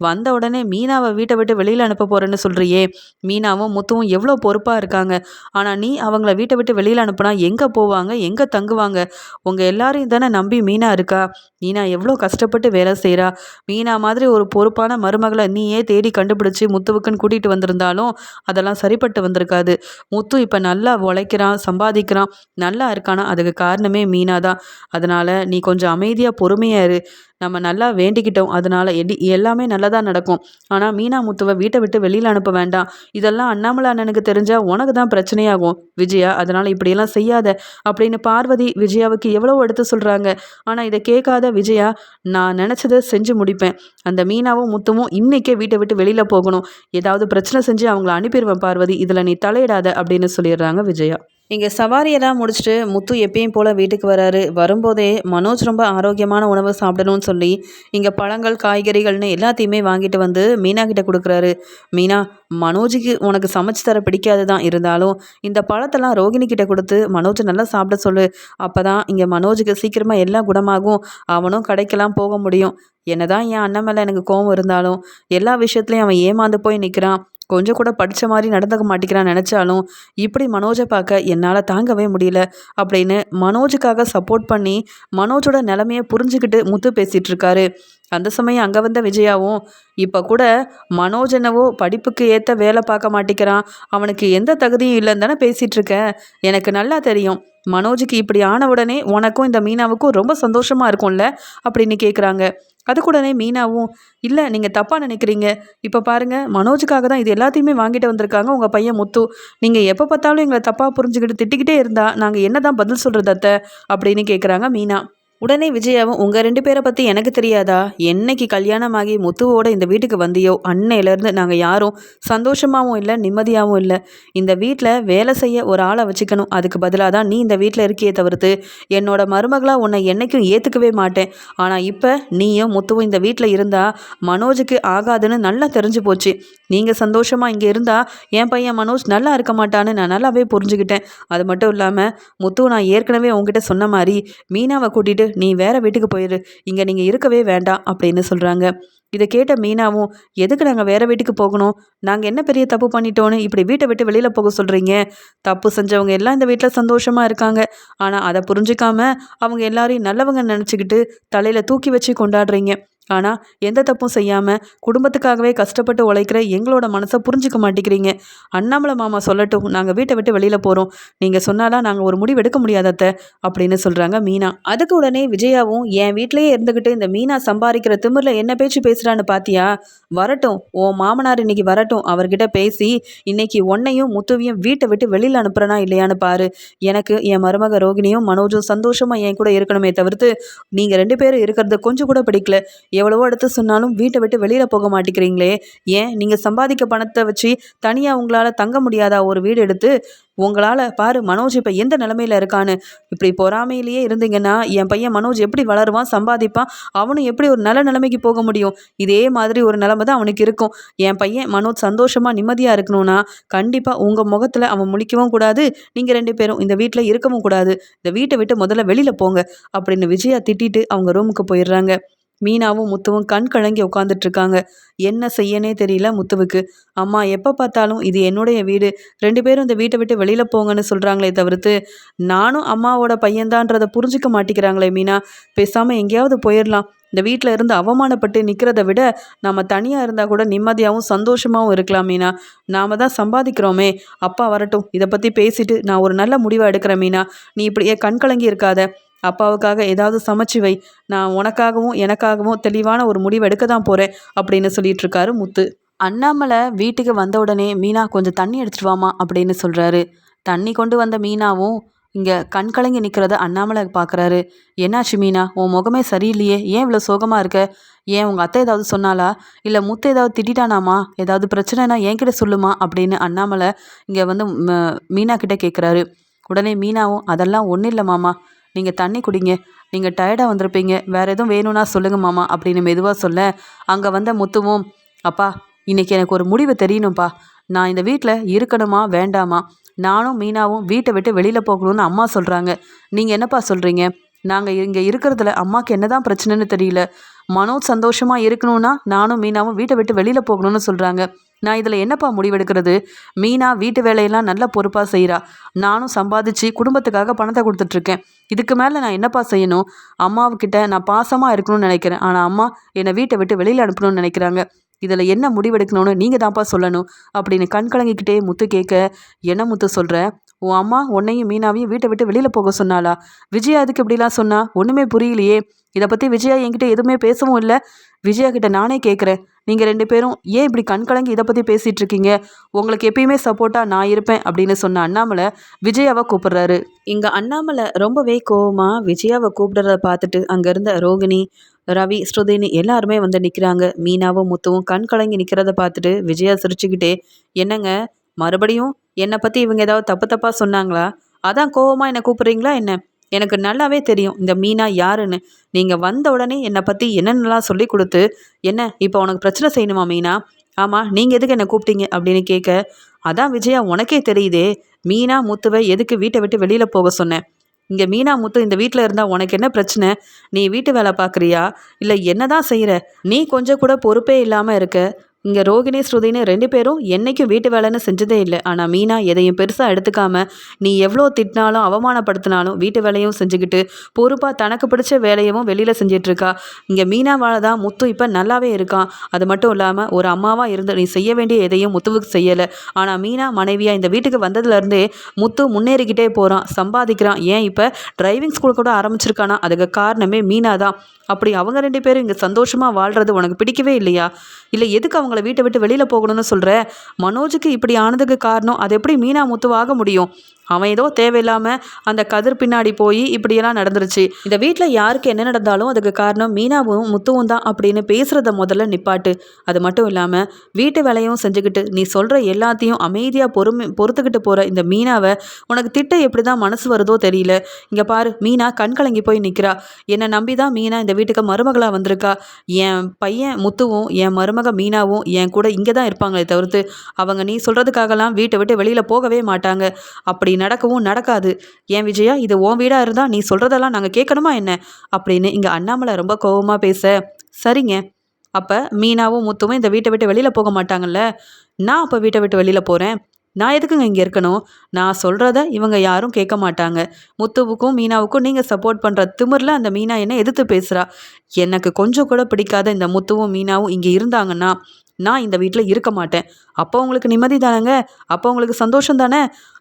வந்த உடனே மீனாவை வீட்டை விட்டு வெளியில் அனுப்ப போகிறேன்னு சொல்கிறியே மீனாவும் முத்துவும் எவ்வளோ பொறுப்பாக இருக்காங்க. ஆனால் நீ அவங்கள வீட்டை விட்டு வெளியில் அனுப்புனா எங்கே போவாங்க? எங்கே தங்குவாங்க? உங்கள் எல்லாரையும் தானே நம்பி மீனா இருக்கா? மீனா எவ்வளோ கஷ்டப்பட்டு வேலை செய்கிறா மீனா மாதிரி ஒரு பொறுப்பான மருமகளை நீயே தேடி கண்டுபிடிச்சி முத்துவுக்குன்னு கூட்டிகிட்டு வந்திருந்தாலும் அதெல்லாம் சரிப்பட்டு வந்திருக்காது. முத்து இப்போ நல்லா உழைக்கிறான் சம்பாதிக்கிறான் நல்லா இருக்கானா? அதுக்கு காரணமே மீனா தான் அதனால் நீ கொஞ்சம் அமைதியாக பொறுமையாக இரு. நம்ம நல்லா வேண்டிக்கிட்டோம். அதனால் எடி எல்லாமே நல்லதாக நடக்கும். ஆனால் மீனா முத்துவை வீட்டை விட்டு வெளியில் அனுப்ப வேண்டாம். இதெல்லாம் அண்ணாமலை அண்ணனுக்கு தெரிஞ்சால் உனக்கு தான் பிரச்சனையாகும். விஜயா அதனால் இப்படியெல்லாம் செய்யாத. அப்படின்னு பார்வதி விஜயாவுக்கு எவ்வளோ எடுத்து சொல்கிறாங்க ஆனால் இதை கேட்காத விஜயா நான் நினச்சதை செஞ்சு முடிப்பேன். அந்த மீனாவும் முத்துவும் இன்றைக்கே வீட்டை விட்டு வெளியில் போகணும். ஏதாவது பிரச்சனை செஞ்சு அவங்கள அனுப்பிடுவேன் பார்வதி. இதில் நீ தலையிடாத அப்படின்னு சொல்லிடுறாங்க விஜயா. இங்கே சவாரியெல்லாம் முடிச்சுட்டு முத்து எப்பயும் போல் வீட்டுக்கு வராரு. வரும்போதே மனோஜ் ரொம்ப ஆரோக்கியமான உணவு சாப்பிடணும்னு சொல்லி இங்கே பழங்கள் காய்கறிகள்னு எல்லாத்தையுமே வாங்கிட்டு வந்து மீனா கிட்ட கொடுக்குறாரு. மீனா மனோஜுக்கு உனக்கு சமைச்சு தர பிடிக்காது தான் இருந்தாலும் இந்த பழத்தெல்லாம் ரோகிணி கிட்ட கொடுத்து மனோஜ் நல்லா சாப்பிட சொல்லு. அப்போ தான் இங்கே மனோஜுக்கு சீக்கிரமாக எல்லாம் குணமாகும். அவனும் கடைக்கெல்லாம் போக முடியும். என்னதான் என் அண்ணன் மேலே எனக்கு கோவம் இருந்தாலும் எல்லா விஷயத்துலையும் அவன் ஏமாந்து போய் நிற்கிறான் கொஞ்சம் கூட படித்த மாதிரி நடந்துக்க மாட்டேங்கிறான்னு நினச்சாலும் இப்படி மனோஜை பார்க்க என்னால் தாங்கவே முடியல அப்படின்னு மனோஜுக்காக சப்போர்ட் பண்ணி மனோஜோட நிலமையை புரிஞ்சுக்கிட்டு முத்து பேசிகிட்டு இருக்காரு. அந்த சமயம் அங்கே வந்த விஜயாவும் இப்போ கூட மனோஜ் என்னவோ படிப்புக்கு ஏற்ற வேலை பார்க்க மாட்டேங்கிறான். அவனுக்கு எந்த தகுதியும் இல்லைன்னு தானே பேசிகிட்டு எனக்கு நல்லா தெரியும். மனோஜுக்கு இப்படி ஆன உடனே உனக்கும் இந்த மீனாவுக்கும் ரொம்ப சந்தோஷமாக இருக்கும்ல? அப்படின்னு கேட்குறாங்க அதுக்கூடனே மீனாவும் இல்லை நீங்கள் தப்பாக நினைக்கிறீங்க. இப்போ பாருங்கள் மனோஜுக்காக தான் இது எல்லாத்தையுமே வாங்கிட்டு வந்திருக்காங்க உங்கள் பையன் முத்து. நீங்கள் எப்போ பார்த்தாலும் எங்களை தப்பாக புரிஞ்சுக்கிட்டு திட்டிக்கிட்டே இருந்தால் நாங்கள் என்ன தான் பதில் சொல்கிறது அத்தை? அப்படின்னு கேட்குறாங்க மீனா. உடனே விஜயாவும் உங்கள் ரெண்டு பேரை பற்றி எனக்கு தெரியாதா? என்னைக்கு கல்யாணமாகி முத்துவோட இந்த வீட்டுக்கு வந்தியோ? அன்னையிலேருந்து நாங்கள் யாரும் சந்தோஷமாகவும் இல்லை நிம்மதியாகவும் இல்லை. இந்த வீட்டில் வேலை செய்ய ஒரு ஆளை வச்சுக்கணும். அதுக்கு பதிலாக தான் நீ இந்த வீட்டில் இருக்கியே தவிர்த்து என்னோட மருமகளாக உன்னை என்றைக்கும் ஏற்றுக்கவே மாட்டேன். ஆனால் இப்போ நீயும் முத்துவும் இந்த வீட்டில் இருந்தால் மனோஜுக்கு ஆகாதுன்னு நல்லா தெரிஞ்சு போச்சு. நீங்கள் சந்தோஷமாக இங்கே இருந்தால் என் பையன் மனோஜ் நல்லா இருக்க மாட்டான்னு நான் நல்லாவே புரிஞ்சுக்கிட்டேன் அது மட்டும் இல்லாமல் முத்து நான் ஏற்கனவே உங்ககிட்ட சொன்ன மாதிரி மீனாவை கூட்டிகிட்டு நீ வேறு வீட்டுக்கு போயிடு இங்கே நீங்கள் இருக்கவே வேண்டாம் அப்படின்னு சொல்கிறாங்க இதை கேட்ட மீனாவும் எதுக்கு நாங்கள் வேறு வீட்டுக்கு போகணும்? நாங்கள் என்ன பெரிய தப்பு பண்ணிட்டோன்னு இப்படி வீட்டை விட்டு வெளியில் போக சொல்கிறீங்க தப்பு செஞ்சவங்க எல்லாம் இந்த வீட்டில் சந்தோஷமாக இருக்காங்க. ஆனால் அதை புரிஞ்சிக்காம அவங்க எல்லாரையும் நல்லவங்க நினச்சிக்கிட்டு தலையில் தூக்கி வச்சு கொண்டாடுறீங்க. ஆனால் எந்த தப்பும் செய்யாமல் குடும்பத்துக்காகவே கஷ்டப்பட்டு உழைக்கிற எங்களோட மனசை புரிஞ்சுக்க மாட்டேங்கிறீங்க. அண்ணாமலை மாமா சொல்லட்டும் நாங்கள் வீட்டை விட்டு வெளியில் போகிறோம் நீங்கள் சொன்னாலாம் நாங்கள் ஒரு முடிவு எடுக்க முடியாதத்த அப்படின்னு சொல்கிறாங்க மீனா. அதுக்கு உடனே விஜயாவும் என் வீட்டிலேயே இருந்துக்கிட்டு இந்த மீனா சம்பாதிக்கிற திமிரில் என்ன பேச்சு பேசுகிறான்னு பார்த்தியா வரட்டும் ஓ மாமனார் இன்னைக்கு வரட்டும். அவர்கிட்ட பேசி இன்னைக்கு ஒன்னையும் முத்துவையும் வீட்டை விட்டு வெளியில் அனுப்புறனா இல்லையான்னு பாரு. எனக்கு என் மருமக ரோகிணியும் மனோஜும் சந்தோஷமாக என் கூட இருக்கணுமே தவிர்த்து நீங்கள் ரெண்டு பேரும் இருக்கிறது கொஞ்சம் கூட பிடிக்கல. எவ்வளவோ எடுத்து சொன்னாலும் வீட்டை விட்டு வெளியில் போக மாட்டேங்கிறீங்களே. ஏன்? நீங்கள் சம்பாதிக்க பணத்தை வச்சு தனியாக உங்களால் தங்க முடியாதா ஒரு வீடு எடுத்து? உங்களால் பாரு மனோஜ் இப்போ எந்த நிலமையில இருக்கான்னு? இப்படி பொறாமையிலேயே இருந்தீங்கன்னா என் பையன் மனோஜ் எப்படி வளருவான் சம்பாதிப்பான்? அவனும் எப்படி ஒரு நல்ல நிலைமைக்கு போக முடியும்? இதே மாதிரி ஒரு நிலைமை தான் அவனுக்கு இருக்கும். என் பையன் மனோஜ் சந்தோஷமாக நிம்மதியாக இருக்கணும்னா கண்டிப்பாக உங்கள் முகத்தில் அவன் முழிக்கவும் கூடாது. நீங்கள் ரெண்டு பேரும் இந்த வீட்டில் இருக்கவும் கூடாது. இந்த வீட்டை விட்டு முதல்ல வெளியில் போங்க. அப்படின்னு விஜயா திட்டிட்டு அவங்க ரூமுக்கு போயிடுறாங்க. மீனாவும் முத்துவும் கண் கலங்கி உட்காந்துட்டு இருக்காங்க என்ன செய்யனே தெரியல முத்துவுக்கு. அம்மா எப்போ பார்த்தாலும் இது என்னுடைய வீடு. ரெண்டு பேரும் இந்த வீட்டை விட்டு வெளியில் போங்கன்னு சொல்கிறாங்களே தவிர்த்து நானும் அம்மாவோட பையன்தான்றதை புரிஞ்சுக்க மாட்டேங்கிறாங்களே மீனா. பேசாமல் எங்கேயாவது போயிடலாம் இந்த வீட்டில் இருந்து அவமானப்பட்டு நிற்கிறத விட நம்ம தனியாக இருந்தால் கூட நிம்மதியாகவும் சந்தோஷமாகவும் இருக்கலாம் மீனா. நாம தான் சம்பாதிக்கிறோமே. அப்பா வரட்டும். இதை பற்றி பேசிட்டு நான் ஒரு நல்ல முடிவை எடுக்கிறேன் மீனா. நீ இப்படியே கண் கலங்கி இருக்காத. அப்பாவுக்காக ஏதாவது சமைச்சு வை. நான் உனக்காகவும் எனக்காகவும் தெளிவான ஒரு முடிவு எடுக்க தான் போகிறேன் அப்படின்னு சொல்லிட்டு இருக்காரு முத்து. அண்ணாமலை வீட்டுக்கு வந்த உடனே மீனா கொஞ்சம் தண்ணி எடுத்துட்டு வாமா அப்படின்னு சொல்கிறாரு தண்ணி கொண்டு வந்த மீனாவும் இங்கே கண் கலங்கி நிற்கிறத அண்ணாமலை பார்க்குறாரு என்னாச்சு மீனா? உன் முகமே சரியில்லையே. ஏன் இவ்வளோ சோகமாக இருக்க? ஏன் உங்கள் அத்தை ஏதாவது சொன்னாலா இல்லை முத்து ஏதாவது திட்டானாமா ஏதாவது பிரச்சனைனா என்கிட்ட சொல்லுமா? அப்படின்னு அண்ணாமலை இங்கே வந்து ம- மீனா கிட்டே கேட்குறாரு உடனே மீனாவும் அதெல்லாம் ஒன்றும் இல்லை மாமா. நீங்கள் தண்ணி குடிங்க. நீங்கள் டயர்டாக வந்திருப்பீங்க. வேறு எதுவும் வேணும்னா சொல்லுங்கள் மாமா அப்படின்னு மெதுவாக சொல்ல அங்கே வந்த முத்துவும் அப்பா இன்னைக்கு எனக்கு ஒரு முடிவு தெரியணும்ப்பா. நான் இந்த வீட்டில் இருக்கணுமா? வேண்டாமா? நானும் மீனாவும் வீட்டை விட்டு வெளியில் போகணும்னு அம்மா சொல்கிறாங்க நீங்கள் என்னப்பா சொல்கிறீங்க நாங்கள் இங்கே இருக்கிறதுல அம்மாவுக்கு என்னதான் பிரச்சனைன்னு தெரியல. மனோஜ் சந்தோஷமாக இருக்கணும்னா நானும் மீனாவும் வீட்டை விட்டு வெளியில் போகணும்னு சொல்கிறாங்க நான் இதில் என்னப்பா முடிவெடுக்கிறது? மீனா வீட்டு வேலையெல்லாம் நல்ல பொறுப்பாக செய்கிறா நானும் சம்பாதிச்சு குடும்பத்துக்காக பணத்தை கொடுத்துட்ருக்கேன். இதுக்கு மேலே நான் என்னப்பா செய்யணும்? அம்மாவுக்கிட்ட நான் பாசமாக இருக்கணும்னு நினைக்கிறேன். ஆனால் அம்மா என்னை வீட்டை விட்டு வெளியில் அனுப்பணும்னு நினைக்கிறாங்க. இதில் என்ன முடிவெடுக்கணும்னு நீங்கள் தான்ப்பா சொல்லணும் அப்படின்னு கண் கலங்கிக்கிட்டே முத்து கேட்க என்ன முத்து சொல்கிற உன் அம்மா உன்னையும் மீனாவையும் வீட்டை விட்டு வெளியில் போக சொன்னாளா? விஜயா அதுக்கு இப்படிலாம் சொன்னா? ஒன்றுமே புரியலையே. இதை பற்றி விஜயா என்கிட்ட எதுவுமே பேசவும் இல்லை. விஜயா கிட்ட நானே கேட்குறேன் நீங்கள் ரெண்டு பேரும் ஏன் இப்படி கண் கலங்கி இதை பற்றி பேசிகிட்டு இருக்கீங்க? உங்களுக்கு எப்பயுமே சப்போர்ட்டாக நான் இருப்பேன் அப்படின்னு சொன்ன அண்ணாமலை விஜயாவை கூப்பிடுறாரு. இங்கே அண்ணாமலை ரொம்பவே கோவமாக விஜயாவை கூப்பிடுறத பார்த்துட்டு அங்கே இருந்த ரோகிணி ரவி ஸ்ருதினு எல்லாருமே வந்து நிற்கிறாங்க மீனாவும் முத்துவும் கண் கலங்கி நிற்கிறத பார்த்துட்டு விஜயா சிரிச்சுக்கிட்டே என்னங்க? மறுபடியும் என்னை பற்றி இவங்க ஏதாவது தப்பு தப்பாக சொன்னாங்களா? அதான் கோவமாக என்னை கூப்பிட்றீங்களா என்ன? எனக்கு நல்லாவே தெரியும். இந்த மீனா யாருன்னு. நீங்கள் வந்த உடனே என்னை பற்றி என்னென்னலாம் சொல்லி கொடுத்து என்ன இப்போ உனக்கு பிரச்சனை செய்யணுமா மீனா? ஆமாம் நீங்கள் எதுக்கு என்னை கூப்பிட்டீங்க? அப்படின்னு கேட்க அதான் விஜயா உனக்கே தெரியுதே. மீனா முத்துவை எதுக்கு வீட்டை விட்டு வெளியில் போக சொன்னேன் இங்கே மீனா முத்து இந்த வீட்டில் இருந்தால் உனக்கு என்ன பிரச்சனை? நீ வீட்டு வேலை பார்க்குறியா இல்லை என்ன தான் செய்கிற நீ கொஞ்சம் கூட பொறுப்பே இல்லாமல் இருக்க. இங்கே ரோகிணி ஸ்ருதினு ரெண்டு பேரும் என்னைக்கும் வீட்டு வேலைன்னு செஞ்சதே இல்லை. ஆனால் மீனா எதையும் பெருசாக எடுத்துக்காம நீ எவ்வளோ திட்டினாலும் அவமானப்படுத்தினாலும் வீட்டு வேலையும் செஞ்சுக்கிட்டு பொறுப்பாக தனக்கு பிடிச்ச வேலையவும் வெளியில் செஞ்சிட்ருக்கா இங்கே மீனாவால் தான் முத்து இப்போ நல்லாவே இருக்கான். அது மட்டும் இல்லாமல் ஒரு அம்மாவாக இருந்து நீ செய்ய வேண்டிய எதையும் முத்துவுக்கு செய்யலை. ஆனால் மீனா மனைவியாக இந்த வீட்டுக்கு வந்ததுலேருந்தே முத்து முன்னேறிக்கிட்டே போகிறான் சம்பாதிக்கிறான். ஏன் இப்போ டிரைவிங் ஸ்கூல் கூட ஆரம்பிச்சிருக்கானா? அதுக்கு காரணமே மீனா தான் அப்படி அவங்க ரெண்டு பேரும் இங்கே சந்தோஷமாக வாழ்கிறது உனக்கு பிடிக்கவே இல்லையா? இல்லை எதுக்கு அவங்க அவங்கள வீட்டை விட்டு வெளியில் போகணும்னு சொல்கிற மனோஜுக்கு இப்படி ஆனதுக்கு காரணம் அது எப்படி மீனா முத்துவாக முடியும்? அவன் ஏதோ தேவையில்லாமல் அந்த கதிர் பின்னாடி போய் இப்படியெல்லாம் நடந்துருச்சு. இந்த வீட்டில் யாருக்கு என்ன நடந்தாலும் அதுக்கு காரணம் மீனாவும் முத்துவும் தான் அப்படின்னு பேசுகிறத முதல்ல நிப்பாட்டு. அது மட்டும் இல்லாமல் வீட்டு வேலையும் செஞ்சுக்கிட்டு நீ சொல்கிற எல்லாத்தையும் அமைதியாக பொறுமை பொறுத்துக்கிட்டு போகிற இந்த மீனாவை உனக்கு திட்ட எப்படி தான் மனசு வருதோ தெரியல. இங்கே பாரு மீனா கண் கலங்கி போய் நிற்கிறா என்னை நம்பி தான் மீனா இந்த வீட்டுக்கு மருமகளாக வந்திருக்கா. என் பையன் முத்துவும் என் மருமக மீனாவும் என் கூட இங்கே தான் இருப்பாங்களே தவிர்த்து அவங்க நீ சொல்கிறதுக்காகலாம் வீட்டை விட்டு வெளியில் போகவே மாட்டாங்க. அப்படி நடக்கவும் நடக்காது. ஏன் விஜயா இது உன் வீடாக இருந்தால் நீ சொல்கிறதெல்லாம் நாங்கள் கேட்கணுமா என்ன? அப்படின்னு இங்கே அண்ணாமலை ரொம்ப கோவமாக பேச சரிங்க. அப்போ மீனாவும் முத்துவும் இந்த வீட்டை விட்டு வெளியில் போக மாட்டாங்கல்ல? நான் அப்போ வீட்டை விட்டு வெளியில் போகிறேன் நான் எதுக்குங்க இங்கே இருக்கணும்? நான் சொல்கிறத இவங்க யாரும் கேட்க மாட்டாங்க. முத்துவுக்கும் மீனாவுக்கும் நீங்கள் சப்போர்ட் பண்ணுற திமிரில் அந்த மீனா என்ன எதிர்த்து பேசுகிறா எனக்கு கொஞ்சம் கூட பிடிக்காத இந்த முத்துவும் மீனாவும் இங்கே இருந்தாங்கன்னா நான் இந்த வீட்டில் இருக்க மாட்டேன். அப்போ உங்களுக்கு நிம்மதி தானேங்க? அப்போ உங்களுக்கு சந்தோஷம் தானே?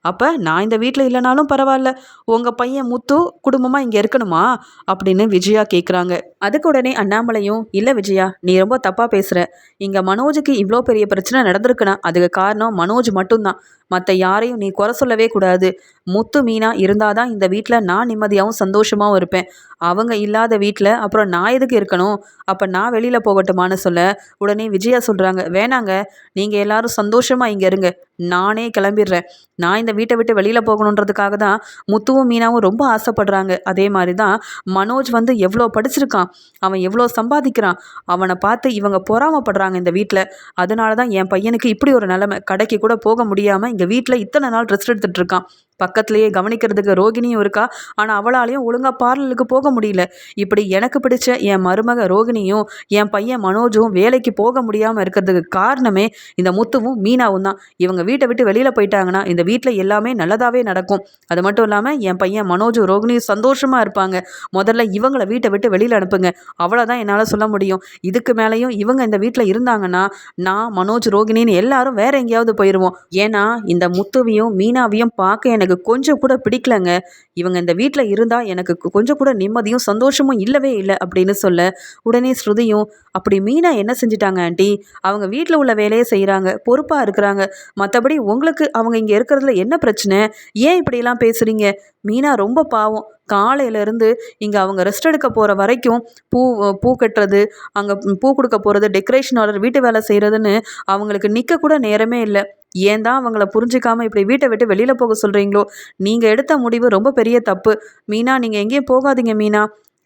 அப்போ நான் இந்த வீட்டில் இல்லைனாலும் பரவாயில்ல. உங்கள் பையன் முத்து குடும்பமாக இங்கே இருக்கணுமா? அப்படின்னு விஜயா கேட்குறாங்க அதுக்கு உடனே அண்ணாமலையும் இல்லை விஜயா நீ ரொம்ப தப்பாக பேசுகிற இங்கே மனோஜுக்கு இவ்வளோ பெரிய பிரச்சனை நடந்திருக்குன்னா அதுக்கு காரணம் மனோஜ் மட்டும்தான். மற்ற யாரையும் நீ குறை சொல்லவே கூடாது. முத்து மீனா இருந்தால் தான் இந்த வீட்டில் நான் நிம்மதியாகவும் சந்தோஷமாகவும் இருப்பேன். அவங்க இல்லாத வீட்டில் அப்புறம் நான் எதுக்கு இருக்கணும்? அப்போ நான் வெளியில் போகட்டுமான்னு சொல்ல உடனே விஜயா சொல்கிறாங்க வேணாங்க. நீங்கள் எல்லாரும் சந்தோஷமாக இங்கே இருங்க. நானே கிளம்பிடுறேன். நான் இந்த வீட்டை விட்டு வெளியில் போகணுன்றதுக்காக தான் முத்துவும் மீனாவும் ரொம்ப ஆசைப்படுறாங்க. அதே மாதிரி தான் மனோஜ் வந்து எவ்வளோ படிச்சிருக்கான். அவன் எவ்வளோ சம்பாதிக்கிறான். அவனை பார்த்து இவங்க பொறாமப்படுறாங்க இந்த வீட்டில் அதனால தான் என் பையனுக்கு இப்படி ஒரு நிலைமை. கடைக்கு கூட போக முடியாமல் இங்கே வீட்டில் இத்தனை நாள் ரெஸ்ட் எடுத்துகிட்டு இருக்கான். பக்கத்துலேயே கவனிக்கிறதுக்கு ரோகிணியும் இருக்கா? ஆனால் அவளாலையும் ஒழுங்காக பார்லருக்கு போக முடியல. இப்படி எனக்கு பிடிச்ச என் மருமக ரோகிணியும் என் பையன் மனோஜும் வேலைக்கு போக முடியாமல் இருக்கிறதுக்கு காரணமே இந்த முத்துவும் மீனாவும் தான். இவங்க வீட்டை விட்டு வெளியில் போயிட்டாங்கன்னா இந்த வீட்டில் எல்லாமே நல்லதாகவே நடக்கும். அது மட்டும் இல்லாமல் என் பையன் மனோஜும் ரோகிணியும் சந்தோஷமாக இருப்பாங்க. முதல்ல இவங்களை வீட்டை விட்டு வெளியில் அனுப்புங்க. அவ்வளோதான் என்னால் சொல்ல முடியும். இதுக்கு மேலேயும் இவங்க இந்த வீட்டில் இருந்தாங்கன்னா நான் மனோஜ் ரோகிணின்னு எல்லாரும் வேற எங்கேயாவது போயிடுவோம் ஏன்னா இந்த முத்துவையும் மீனாவையும் பார்க்க எனக்கு கொஞ்சம் கூட பிடிக்கலங்க. இவங்க இந்த வீட்டில் இருந்தால் எனக்கு கொஞ்சம் கூட நிம்மதியும் சந்தோஷமும் இல்லவே இல்லை அப்படின்னு சொல்ல உடனே ஸ்ருதியும் அப்படி மீனா என்ன செஞ்சிட்டாங்க ஆண்டி? அவங்க வீட்டில் உள்ள வேலையை செய்கிறாங்க பொறுப்பாக இருக்கிறாங்க. மற்றபடி உங்களுக்கு அவங்க இங்கே இருக்கிறதுல என்ன பிரச்சனை? ஏன் இப்படியெல்லாம் பேசுகிறீங்க மீனா ரொம்ப பாவம். காலையிலேருந்து இங்கே அவங்க ரெஸ்ட் எடுக்க போகிற வரைக்கும் பூ பூ கட்டுறது அங்கே பூ கொடுக்க போகிறது டெக்கரேஷன் ஆர்டர் வீட்டு வேலை செய்கிறதுன்னு அவங்களுக்கு நிற்கக்கூட நேரமே இல்லை. ஏன் தான் அவங்கள புரிஞ்சிக்காமல் இப்படி வீட்டை விட்டு வெளியில் போக சொல்கிறீங்களோ நீங்கள் எடுத்த முடிவு ரொம்ப பெரிய தப்பு. மீனா நீங்கள் எங்கேயும் போகாதீங்க மீனா.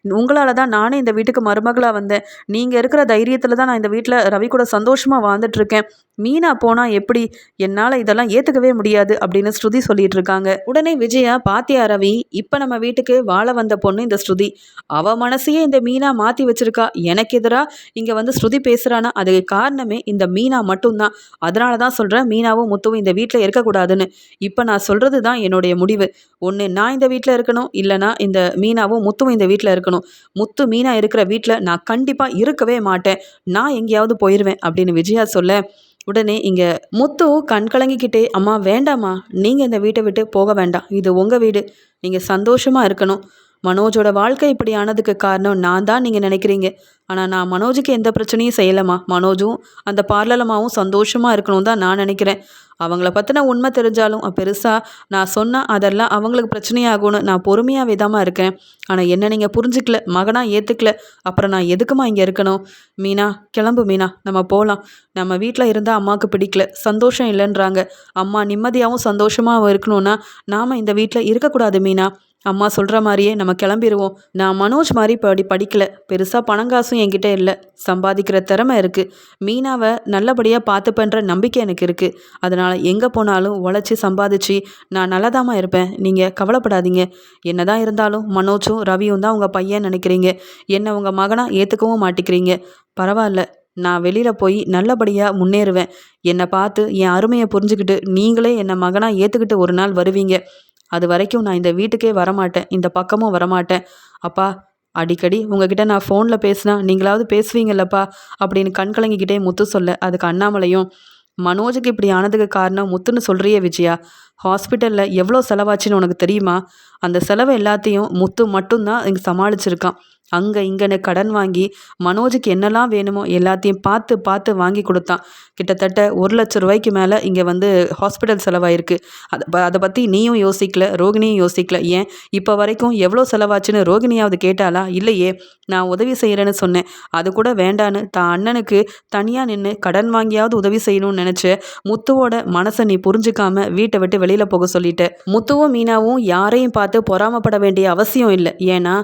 உங்களால் தான் நானே இந்த வீட்டுக்கு மருமகளாக வந்தேன். நீங்கள் இருக்கிற தைரியத்தில் தான் நான் இந்த வீட்டில் ரவி கூட சந்தோஷமாக வாழ்ந்துட்டுருக்கேன் மீனா போனால் எப்படி? என்னால் இதெல்லாம் ஏற்றுக்கவே முடியாது அப்படின்னு ஸ்ருதி சொல்லிட்டு இருக்காங்க. உடனே விஜயா பாத்தியா ரவி இப்போ நம்ம வீட்டுக்கு வாழ வந்த பொண்ணு இந்த ஸ்ருதி. அவ மனசையே இந்த மீனா மாற்றி வச்சிருக்கா. எனக்கு எதிராக இங்கே வந்து ஸ்ருதி பேசுகிறானா அதுக்கு காரணமே இந்த மீனா மட்டும்தான். அதனால தான் சொல்கிறேன் மீனாவும் முத்துவும் இந்த வீட்டில் இருக்கக்கூடாதுன்னு. இப்போ நான் சொல்கிறது தான் என்னுடைய முடிவு. ஒன்று நான் இந்த வீட்டில் இருக்கணும். இல்லைனா இந்த மீனாவும் முத்துவும் இந்த வீட்டில் இருக்கணும். இருக்கணும். முத்து மீனா இருக்கிற வீட்டில் நான் கண்டிப்பாக இருக்கவே மாட்டேன். நான் எங்கேயாவது போயிடுவேன் அப்படின்னு விஜயா சொல்ல உடனே இங்கே முத்து கண் கலங்கிக்கிட்டே அம்மா வேண்டாம்மா. நீங்கள் இந்த வீட்டை விட்டு போக வேண்டாம். இது உங்கள் வீடு. நீங்கள் சந்தோஷமாக இருக்கணும். மனோஜோட வாழ்க்கை இப்படி ஆனதுக்கு காரணம் நான் தான் நீங்கள் நினைக்கிறீங்க. ஆனால் நான் மனோஜுக்கு எந்த பிரச்சனையும் செய்யலைம்மா. மனோஜும் அந்த பார்லலமாவும் சந்தோஷமாக இருக்கணும் தான் நான் நினைக்கிறேன். அவங்கள பற்றின உண்மை தெரிஞ்சாலும் பெருசாக நான் சொன்னால் அதெல்லாம் அவங்களுக்கு பிரச்சனையாகும்னு நான் பொறுமையாக விதமாக இருக்கேன். ஆனால் என்ன நீங்கள் புரிஞ்சுக்கல மகனாக ஏற்றுக்கல அப்புறம் நான் எதுக்குமா இங்கே இருக்கணும்? மீனா கிளம்பு மீனா நம்ம போகலாம் நம்ம வீட்டில் இருந்தால் அம்மாவுக்கு பிடிக்கல சந்தோஷம் இல்லைன்றாங்க. அம்மா நிம்மதியாகவும் சந்தோஷமாகவும் இருக்கணும்னா நாம் இந்த வீட்டில் இருக்கக்கூடாது மீனா. அம்மா சொல்கிற மாதிரியே நம்ம கிளம்பிடுவோம் நான் மனோஜ் மாதிரி படி படிக்கல. பெருசாக பணங்காசும் என்கிட்ட இல்லை. சம்பாதிக்கிற திறமை இருக்குது மீனாவை நல்லபடியாக பார்த்துப்பேன்ற நம்பிக்கை எனக்கு இருக்குது அதனால் எங்கே போனாலும் உழைச்சி சம்பாதிச்சு நான் நல்லதாமா இருப்பேன். நீங்கள் கவலைப்படாதீங்க. என்ன தான் இருந்தாலும் மனோஜும் ரவியும் தான் உங்கள் பையன் நினைக்கிறீங்க. என்னை உங்கள் மகனாக ஏற்றுக்கவும் மாட்டிக்கிறீங்க. பரவாயில்ல. நான் வெளியில் போய் நல்லபடியாக முன்னேறுவேன். என்னை பார்த்து என் அருமையை புரிஞ்சுக்கிட்டு நீங்களே என்னை மகனாக ஏற்றுக்கிட்டு ஒரு நாள் வருவீங்க. அது வரைக்கும் நான் இந்த வீட்டுக்கே வரமாட்டேன் இந்த பக்கமும் வரமாட்டேன். அப்பா அடிக்கடி உங்ககிட்ட நான் ஃபோனில் பேசினா நீங்களாவது பேசுவீங்கல்லப்பா அப்படின்னு கண் கலங்கிக்கிட்டே முத்து சொல்ல அதுக்கு அண்ணாமலையும் மனோஜுக்கு இப்படி ஆனதுக்கு காரணம் முத்துன்னு சொல்கிறியே விஜயா ஹாஸ்பிட்டலில் எவ்வளோ செலவாச்சுன்னு உனக்கு தெரியுமா? அந்த செலவு எல்லாத்தையும் முத்து மட்டும்தான் இங்கே சமாளிச்சிருக்கான். அங்கே இங்கேன்னு கடன் வாங்கி மனோஜுக்கு என்னெல்லாம் வேணுமோ எல்லாத்தையும் பார்த்து பார்த்து வாங்கி கொடுத்தான். கிட்டத்தட்ட ஒரு லட்ச ரூபாய்க்கு மேலே இங்கே வந்து ஹாஸ்பிட்டல் செலவாயிருக்கு. அதை அதை பற்றி நீயும் யோசிக்கல ரோகிணியும் யோசிக்கல. ஏன்? இப்போ வரைக்கும் எவ்வளோ செலவாச்சுன்னு ரோகிணியாவது கேட்டாலா இல்லையே நான் உதவி செய்கிறேன்னு சொன்னேன். அது கூட வேண்டான்னு. தான் அண்ணனுக்கு தனியாக நின்று கடன் வாங்கியாவது உதவி செய்யணும்னு நினச்ச முத்துவோட மனசை நீ புரிஞ்சுக்காம வீட்டை விட்டு வெளியில் போக சொல்லிட்ட. முத்துவும் மீனாவும் யாரையும் பார்த்து பொறாமப்பட வேண்டிய அவசியம் இல்லை. ஏன்னா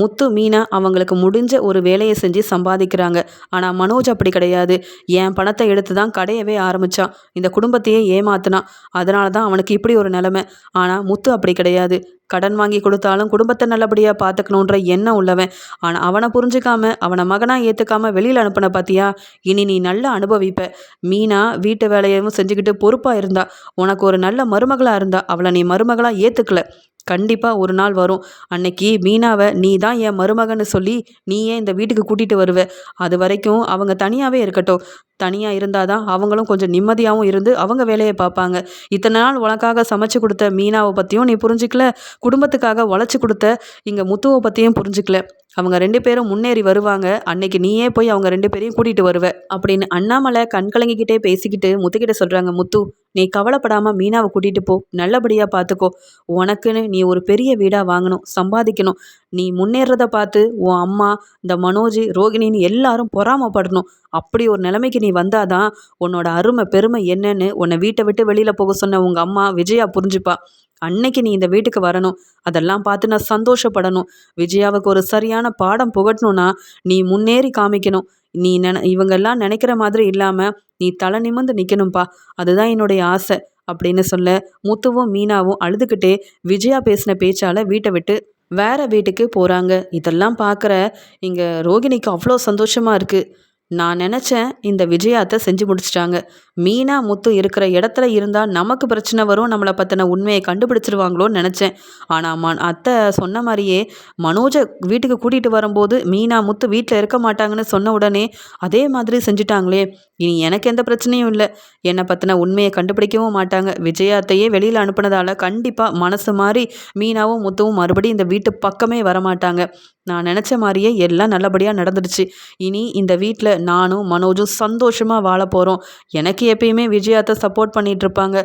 முத்து மீனா அவங்களுக்கு முடிஞ்ச ஒரு வேலையை செஞ்சு சம்பாதிக்கிறாங்க. ஆனால் மனோஜ் அப்படி கிடையாது. என் பணத்தை எடுத்து தான் கடையவே ஆரம்பித்தான் இந்த குடும்பத்தையே ஏமாத்தினான் அதனால தான் அவனுக்கு இப்படி ஒரு நிலைமை. ஆனால் முத்து அப்படி கிடையாது. கடன் வாங்கி கொடுத்தாலும் குடும்பத்தை நல்லபடியாக பார்த்துக்கணுன்ற எண்ணம் உள்ளவன். ஆனால் அவனை புரிஞ்சுக்காம அவனை மகனாக ஏற்றுக்காம வெளியில் அனுப்பின பார்த்தியா இனி நீ நல்லா அனுபவிப்ப. மீனா வீட்டு வேலையவும் செஞ்சுக்கிட்டு பொறுப்பாக இருந்தா. உனக்கு ஒரு நல்ல மருமகளாக இருந்தா அவளை நீ மருமகளாக ஏற்றுக்கல கண்டிப்பாக ஒரு நாள் வரும். அன்னைக்கு மீனாவை நீ தான் என் மருமகன்னு சொல்லி நீ ஏன் இந்த வீட்டுக்கு கூட்டிகிட்டு வருவ. அது வரைக்கும் அவங்க தனியாகவே இருக்கட்டும். தனியாக இருந்தால் தான் அவங்களும் கொஞ்சம் நிம்மதியாகவும் இருந்து அவங்க வேலையை பார்ப்பாங்க. இத்தனை நாள் உனக்காக சமைச்சு கொடுத்த மீனாவை பற்றியும் நீ புரிஞ்சிக்கல. குடும்பத்துக்காக உழைச்சி கொடுத்த இங்கே முத்துவை பற்றியும் புரிஞ்சிக்கல. அவங்க ரெண்டு பேரும் முன்னேறி வருவாங்க. அன்னைக்கு நீயே போய் அவங்க ரெண்டு பேரையும் கூட்டிகிட்டு வருவ. அப்படின்னு அண்ணாமலை கண் கலங்கிக்கிட்டே பேசிக்கிட்டு முத்துக்கிட்ட சொல்கிறாங்க முத்து நீ கவலைப்படாமல் மீனாவை கூட்டிகிட்டு போ. நல்லபடியாக பார்த்துக்கோ உனக்குன்னு நீ ஒரு பெரிய வீடாக வாங்கணும் சம்பாதிக்கணும். நீ முன்னேறத பார்த்து உன் அம்மா இந்த மனோஜ் ரோகிணின்னு எல்லாரும் பொறாமப்படணும். அப்படி ஒரு நிலைமைக்கு நீ வந்தாதான் உன்னோட அருமை பெருமை என்னன்னு உன்னை வீட்டை விட்டு வெளியில் போக சொன்ன உங்கள் அம்மா விஜயா புரிஞ்சுப்பா. அன்னைக்கு நீ இந்த வீட்டுக்கு வரணும். அதெல்லாம் பார்த்து நான் சந்தோஷப்படணும். விஜயாவுக்கு ஒரு சரியான பாடம் புகட்டணும்னா நீ முன்னேறி காமிக்கணும். நீ நின இவங்கெல்லாம் நினைக்கிற மாதிரி இல்லாமல் நீ தலை நிமிந்து நிற்கணும்ப்பா அதுதான் என்னுடைய ஆசை அப்படின்னு சொல்ல முத்துவும் மீனாவும் அழுதுகிட்டே விஜயா பேசின பேச்சால் வீட்டை விட்டு வேற வீட்டுக்கு போகிறாங்க இதெல்லாம் பார்க்குற இங்கே ரோகிணிக்கு அவ்வளோ சந்தோஷமாக இருக்குது நான் நினச்சேன் இந்த விஜயாத்தை செஞ்சு முடிச்சிட்டாங்க. மீனா முத்து இருக்கிற இடத்துல இருந்தால் நமக்கு பிரச்சனை வரும். நம்மளை பற்றின உண்மையை கண்டுபிடிச்சிருவாங்களோன்னு நினச்சேன். ஆனால் ம அத்தை சொன்ன மாதிரியே மனோஜை வீட்டுக்கு கூட்டிகிட்டு வரும்போது மீனா முத்து வீட்டில் இருக்க மாட்டாங்கன்னு சொன்ன உடனே அதே மாதிரி செஞ்சுட்டாங்களே. இனி எனக்கு எந்த பிரச்சனையும் இல்லை. என்னை பற்றின உண்மையை கண்டுபிடிக்கவும் மாட்டாங்க. விஜயாத்தையே வெளியில் அனுப்புனதால் கண்டிப்பாக மனசு மாதிரி மீனாவும் முத்துவும் மறுபடியும் இந்த வீட்டு பக்கமே வரமாட்டாங்க. நான் நினச்ச மாதிரியே எல்லாம் நல்லபடியாக நடந்துடுச்சு. இனி இந்த வீட்டில் நானும் மனோஜும் சந்தோஷமாக வாழ போகிறோம் எனக்கு எப்பயுமே விஜயாத்தை சப்போர்ட் பண்ணிட்டு இருப்பாங்க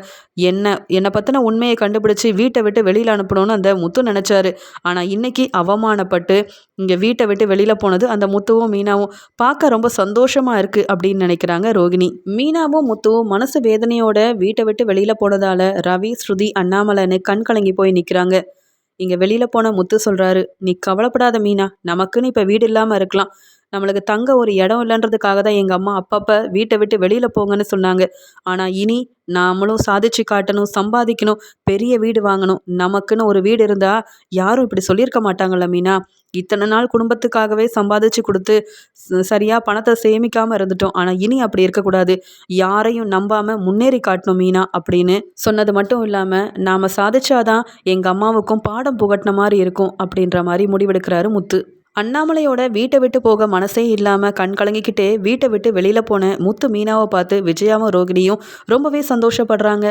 என்ன என்னை பற்றின உண்மையை கண்டுபிடிச்சி வீட்டை விட்டு வெளியில் அனுப்பணும்னு அந்த முத்து நினச்சாரு. ஆனால் இன்னைக்கு அவமானப்பட்டு இங்கே வீட்டை விட்டு வெளியில் போனது அந்த முத்துவும் மீனாவும். பார்க்க ரொம்ப சந்தோஷமாக இருக்குது அப்படின்னு நினைக்கிறாங்க ரோகிணி. மீனாவும் முத்துவும் மனசு வேதனையோட வீட்டை விட்டு வெளியில் போனதால ரவி ஸ்ருதி அண்ணாமலைன்னு கண் கலங்கி போய் நிற்கிறாங்க இங்கே வெளியில் போன முத்து சொல்கிறாரு நீ கவலைப்படாத மீனா நமக்குன்னு இப்போ வீடு இல்லாமல் இருக்கலாம். நம்மளுக்கு தங்க ஒரு இடம் இல்லைன்றதுக்காக தான் எங்கள் அம்மா அப்பப்போ வீட்டை விட்டு வெளியில் போங்கன்னு சொன்னாங்க. ஆனால் இனி நாமளும் சாதிச்சு காட்டணும் சம்பாதிக்கணும் பெரிய வீடு வாங்கணும் நமக்குன்னு ஒரு வீடு இருந்தால் யாரும் இப்படி சொல்லியிருக்க மாட்டாங்கல்ல மீனா. இத்தனை நாள் குடும்பத்துக்காகவே சம்பாதிச்சு கொடுத்து சரியாக பணத்தை சேமிக்காமல் இருந்துட்டோம். ஆனால் இனி அப்படி இருக்கக்கூடாது. யாரையும் நம்பாமல் முன்னேறி காட்டணும் மீனா அப்படின்னு சொன்னது மட்டும் இல்லாமல் நாம் சாதிச்சாதான் எங்கள் அம்மாவுக்கும் பாடம் புகட்டின மாதிரி இருக்கும் அப்படின்ற மாதிரி முடிவெடுக்கிறாரு முத்து. அண்ணாமலையோட வீட்டை விட்டு போக மனசே இல்லாமல் கண் கலங்கிக்கிட்டே வீட்டை விட்டு வெளியில் போன முத்து மீனாவை பார்த்து விஜயாவும் ரோகிணியும் ரொம்பவே சந்தோஷப்படுறாங்க.